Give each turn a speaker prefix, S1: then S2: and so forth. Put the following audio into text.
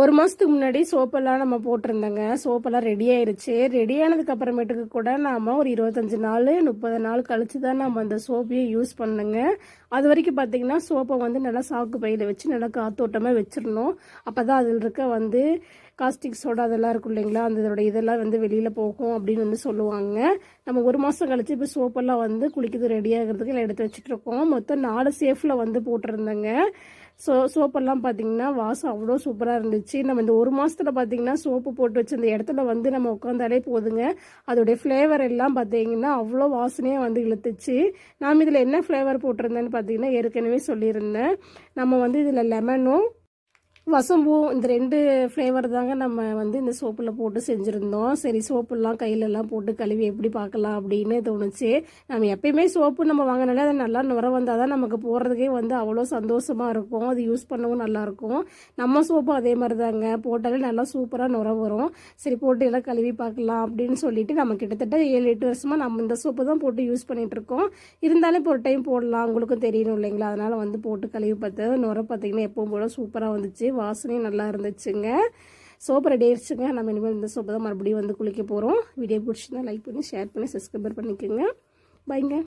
S1: ஒரு மாதத்துக்கு முன்னாடி சோப்பெல்லாம் நம்ம போட்டிருந்தோங்க. சோப்பெல்லாம் ரெடி ஆயிருச்சு. ரெடி ஆனதுக்கு அப்புறமேட்டுக்கு கூட நாம் ஒரு இருபத்தஞ்சி நாள் முப்பது நாள் கழிச்சு தான் நம்ம அந்த சோப்பையை யூஸ் பண்ணுங்க. அது வரைக்கும் பார்த்தீங்கன்னா சோப்பை வந்து நல்லா சாக்கு பையில் வச்சு நல்லா காத்தோட்டமாக வச்சிடணும். அப்போ தான் அதில் இருக்க வந்து காஸ்டிக் சோடா அதெல்லாம் இருக்கும் இல்லைங்களா? அந்த இதோட இதெல்லாம் வந்து வெளியில் போகும் அப்படின்னு வந்து சொல்லுவாங்க. நம்ம ஒரு மாதம் கழிச்சு இப்போ சோப்பெல்லாம் வந்து குளிக்கிறது ரெடி ஆகிறதுக்கு எல்லாம் எடுத்து வச்சுட்டு இருக்கோம். மொத்தம் நாலு சேஃபில் வந்து போட்டிருந்தேங்க. ஸோ சோப்பெல்லாம் பார்த்தீங்கன்னா வாசம் அவ்வளோ சூப்பராக இருந்துச்சு. நம்ம இந்த ஒரு மாதத்தில் பார்த்தீங்கன்னா சோப்பு போட்டு வச்ச அந்த இடத்துல வந்து நம்ம உட்காந்தாலே போதுங்க. அதோடைய ஃப்ளேவர் எல்லாம் பார்த்தீங்கன்னா அவ்வளோ வாசனையாக வந்து இழுத்துச்சு. நாம் இதில் என்ன ஃப்ளேவர் போட்டிருந்தேன்னு பார்த்தீங்கன்னா ஏற்கனவே சொல்லியிருந்தேன். நம்ம வந்து இதில் லெமனும் வசம்பூ இந்த ரெண்டு ஃப்ளேவர் தாங்க நம்ம வந்து இந்த சோப்பில் போட்டு செஞ்சுருந்தோம். சரி சோப்புலாம் கையிலலாம் போட்டு கழுவி எப்படி பார்க்கலாம் அப்படின்னு தோணுச்சு. நம்ம எப்பயுமே சோப்பு நம்ம வாங்கினாலே அது நல்லா நுர வந்தால் தான் நமக்கு போடுறதுக்கே வந்து அவ்வளோ சந்தோஷமாக இருக்கும். அது யூஸ் பண்ணவும் நல்லாயிருக்கும் நம்ம சோப்பும் அதே மாதிரி தாங்க. போட்டாலே நல்லா சூப்பராக நுர வரும். சரி போட்டு எல்லாம் கழுவி பார்க்கலாம் அப்படின்னு சொல்லிட்டு நம்ம கிட்டத்தட்ட ஏழு எட்டு வருஷமாக நம்ம இந்த சோப்பு தான் போட்டு யூஸ் பண்ணிகிட்ருக்கோம் இருக்கோம். இருந்தாலும் இப்போ ஒரு டைம் போடலாம். உங்களுக்கும் தெரியணும் இல்லைங்களா? அதனால் வந்து போட்டு கழுவி பார்த்து நுர பார்த்தீங்கன்னா எப்பவும் போல சூப்பராக வந்துச்சு. வாசனையும் நல்லா இருந்துச்சுங்க. சோப்பு ரெடி ஆயிடுச்சுங்க. நம்ம இனிமேல் இந்த சோப்பு தான் மறுபடியும் வந்து குளிக்க போகிறோம் வீடியோ பிடிச்சிருந்தா லைக் பண்ணி ஷேர் பண்ணி சப்ஸ்கிரைபர் பண்ணிக்கோங்க பைங்க